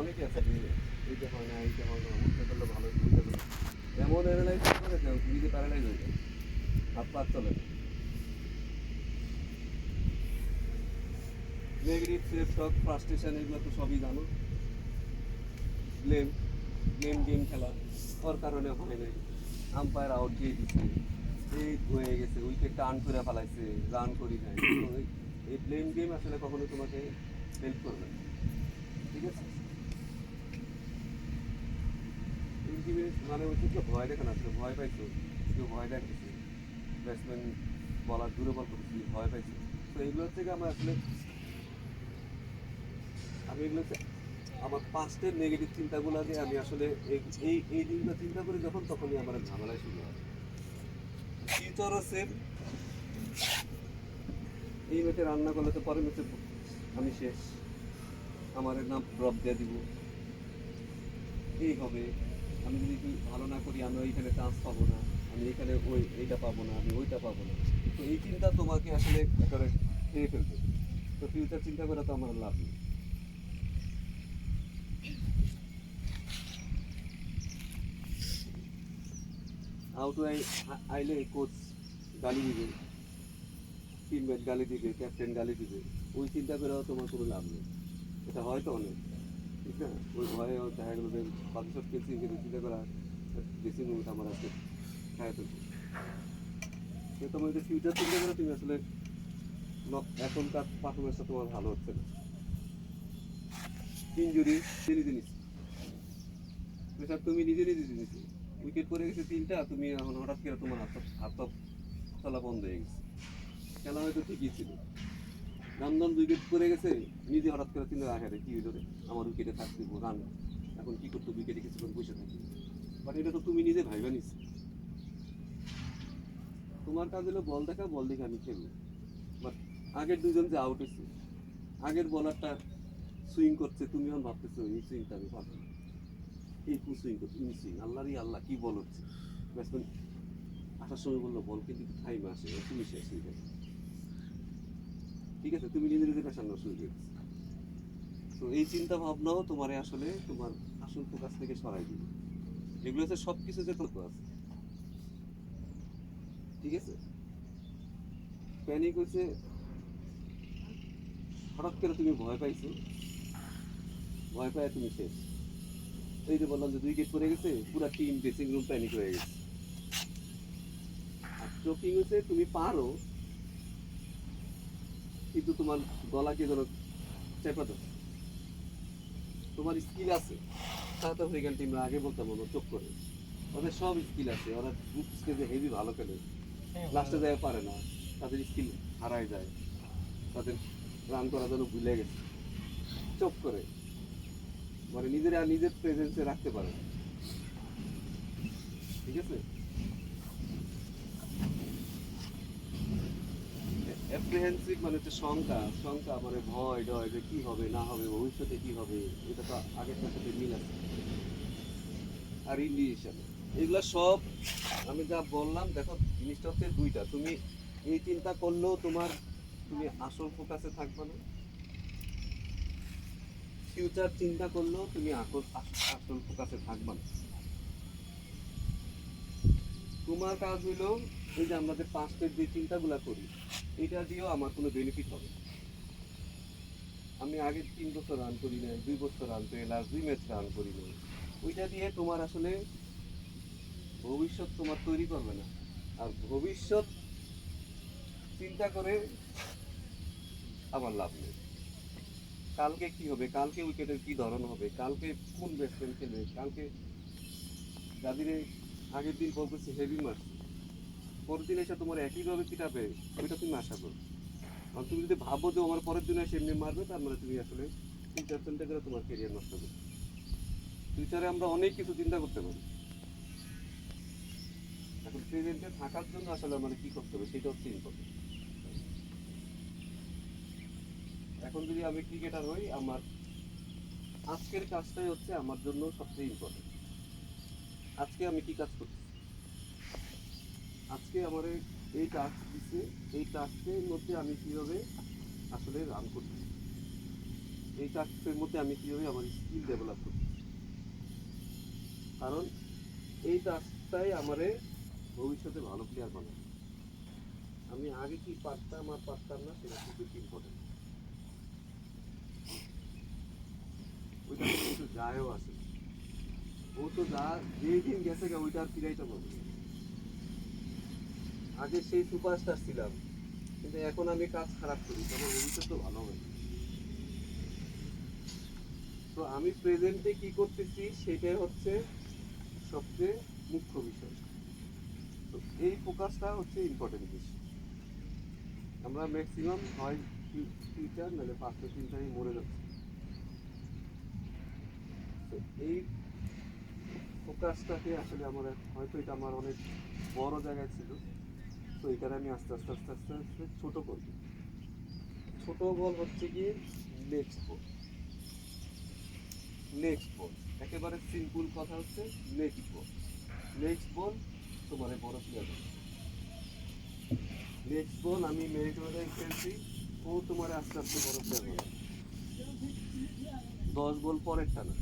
অনেকে আছে এইটা হয় না, এইটা হয় না করলে ভালো এমন প্যারালাইজ হয়ে যায় হাত পা চলে নেগেটিভ সেলফ টক ফ্রাস্ট্রেশন এগুলো তো সবই জানো। ব্লেম ব্লেম গেম খেলা, ওর কারণে হয় নাই। আম্পায়ার আউট দিয়ে দিচ্ছে এই হয়ে গেছে উইকেট টার্ন করে ফেলাইছে রান করি নাই। এই ব্লেম গেম আসলে কখনো তোমাকে হেল্প করবে না। ঠিক আছে? মানে হচ্ছে কি, ভয় দেখে না আসলে ভয় পাইছো কেউ ভয় দেখেছে ব্যাটসম্যান বলার দূরে বল করছি ভয় পাইছে। তো এইগুলোর থেকে আমরা আসলে, আমি এগুলো আমার পাস্টের নেগেটিভ চিন্তাগুলোকে আমি আসলে এই এই দিনটা চিন্তা করি যখন, তখনই আমার ঝামেলায় শুরু হয়। ফিউচারও সেম এই ম্যাচে রান্না করলে তো পরের ম্যাচে আমি শেষ। আমার নাম ড্রপ দিয়ে দিব। এই হবে। আমি যদি ভালো না করি, আমি ওইখানে চান্স পাবো না। আমি এখানে ওই এইটা পাবো না, আমি ওইটা পাবো না। তো এই চিন্তা তোমাকে আসলে একেবারে খেয়ে ফেলবে। তো ফিউচার চিন্তা করে তো আমার লাভ নেই। আউট আইলে কোচ গালি দিবে। টিমমেট গালি দিবে ক্যাপ্টেন গালি দিবে। ওই চিন্তা করেও তোমার কোনো লাভ নেই। এটা হয়তো অনেক। ঠিক না ওই ভয়ে দেখা গেলো যে পাঁচশো খেলছি কিন্তু চিন্তা করা বেশি মুভমেন্ট আমার আজকে খায় তো তোমার যে ফিউচার চিন্তা করে তুমি আসলে এখনকার পারফরমেন্সটা তোমার ভালো হচ্ছে না। ইঞ্জুরি নিজে নিচ্ছি প্রেশার তুমি নিজে নিজে নিচ্ছি উইকেট পড়ে গেছে তিনটা, তুমি এখন হঠাৎ করে তোমার হাত হাত চলা বন্ধ হয়ে গেছে। খেলা হয়তো ঠিকই ছিল। রামদান উইকেট পড়ে গেছে, নিজে হঠাৎ করে চিন্তা আহে রে কি হইল আমার উইকেটে থাকতে রান। এখন কি করতো উইকেটে কিছুক্ষণ বসে থাকি? বাট এটা তো তুমি নিজে ভাইবা নিস তোমার কাজ হলো বল দেখা, বল দেখে আমি খেলব। বাট আগের দুজন যে আউট হয়েছে আগের বলারটা সুইং করছে, তুমি এখন ভাবতেছো, এই সুইংটা আমি পাবো এই ফুল সুইং করছে, ইন সুইং আল্লাহরই আল্লাহ, কি বল হচ্ছে? ব্যাটসম্যান আসার সময় বলল বল কিন্তু টাইম আসে তুমি শেষ হয়ে যাবে ঠিক আছে, তুমি নিজে নিজে পেশার নষ্ট হয়ে তো এই চিন্তা ভাবনাও তোমার আসলে তোমার আসল ফোকাস থেকে সরাই দিবে। এগুলো হচ্ছে সব কিছু যে তত্ত্ব আছে ঠিক আছে? প্যানিক হচ্ছে, হঠাৎ করে তুমি ভয় পাইছো। ভয় পায় তুমি শেষ। এই যে বললাম যে দুই উইকেট পড়ে গেছে, পুরো টিম ড্রেসিং রুম প্যানিক হয়ে গেছে। আর চোকিং হচ্ছে, তুমি পারো কিন্তু তোমার গলাকে যেন চেপা দাও তোমার স্কিল আছে। সাউথ আফ্রিকান টিমরা আগে বলতাম ওরা চোখ করে। ওদের সব স্কিল আছে। ওরা গ্রুপ স্টেজে হেভি ভালো খেলে। লাস্টে যায় পারে না। তাদের স্কিল হারায় যায়। তাদের রান করার জন্য ভুলে গেছে। চোখ করে। মানে নিজের নিজের প্রেজেন্সে রাখতে পারে ঠিক আছে? অ্যাপ্রিহেন্সিভ মানে হচ্ছে শঙ্কা শঙ্কা মানে ভয়, ডয় যে কি হবে, না হবে, ভবিষ্যতে কি হবে, এটা তো আগেরটার সাথে মিল আছে। আর ইন্ডিয়েশন এগুলা সব আমি যা বললাম, দেখো, জিনিসটা হচ্ছে দুইটা। তুমি এই চিন্তা করলেও তোমার, তুমি আসল ফোকাসে থাকবে না। ফিউচার চিন্তা করলেও তুমি আকল আস- আসল ফোকাসে থাকবে না। তোমার কাজ হইল এই যে আমরা যে পাঁচটের যে চিন্তাগুলা করি, এটা দিয়েও আমার কোনো বেনিফিট হবে। আমি আগে তিন বছর রান করি নাই, দুই বছর রান করে লাস্ট দুই ম্যাচ রান করি নাই। ওইটা দিয়ে তোমার আসলে ভবিষ্যৎ তোমার তৈরি করবে না। আর ভবিষ্যৎ চিন্তা করে আমার লাভ নেই। কালকে কি হবে? কালকে উইকেটের কি ধরন হবে? কালকে কোন ব্যাটসম্যান খেলবে? কালকে যাদের আগের দিন বলতেছে হেভি মারছে পরের দিন এসে তোমার একইভাবে পিটাবে ওইটা তুমি আশা করো। আর তুমি যদি ভাবো যে আমার পরের দিন এসে এমনি মারবে, তার মানে তুমি আসলে ফিউচার চিন্তা করে তোমার কেরিয়ার নষ্ট করবে। ফিউচারে আমরা অনেক কিছু চিন্তা করতে পারি। এখন প্রেজেন্টে থাকার জন্য আসলে আমাদের কি করতে হবে সেটা হচ্ছে ইম্পর্টেন্ট এখন যদি আমি ক্রিকেটার হই, আমার আজকের কাজটাই হচ্ছে আমার জন্য সবচেয়ে ইম্পর্টেন্ট আজকে আমি কি কাজ করছি? আজকে আমার এই- টাস্ক দিচ্ছে এই টাস্কের মধ্যে আমি কীভাবে আসলে রান করছি? এই টাস্কের মধ্যে আমি কীভাবে আমার স্কিল ডেভেলপ করছি? কারণ এই টাস্কটাই আমারে ভবিষ্যতে ভালো প্লেয়ার বানাবে। আমি আগে কি পারতাম আর পারতাম না, সেটা খুব বেশি ইম্পর্টেন্ট ওইটা কিন্তু যায়ও না। ও তো যা যেই দিন গেছে গা, ওইটা আর ফিরাইতে পারবে আগে সেই সুপারস্টার ছিলাম, কিন্তু এখন আমি কাজ খারাপ করি আমার ভবিষ্যৎ তো ভালো হবে তো আমি প্রেজেন্টে কি করতেছি, সেটাই হচ্ছে সবচেয়ে মুখ্য বিষয়। তো এই ফোকাসটা হচ্ছে ইম্পর্টেন্ট বিষয় আমরা ম্যাক্সিমাম হয় ফিউচার নাহলে পাঁচটা চিন্তায় মরে যাচ্ছি। তো এই ফোকাসটাকে আসলে আমার হয়তো এটা আমার অনেক বড় জায়গায় ছিল। তো এখানে আমি আস্তে আস্তে আস্তে আস্তে আস্তে ছোট করব। ছোট বল হচ্ছে কি নেক্সট বল নেক্সট বল একেবারে সিম্পল কথা হচ্ছে নেক্সট বল নেক্সট বল তোমার বড় প্লেয়ার নেক্সট বল আমি মেরিটোরে খেলছি, ও তোমার আস্তে আস্তে বড় প্লেয়ার দশ বল পরেরটা না।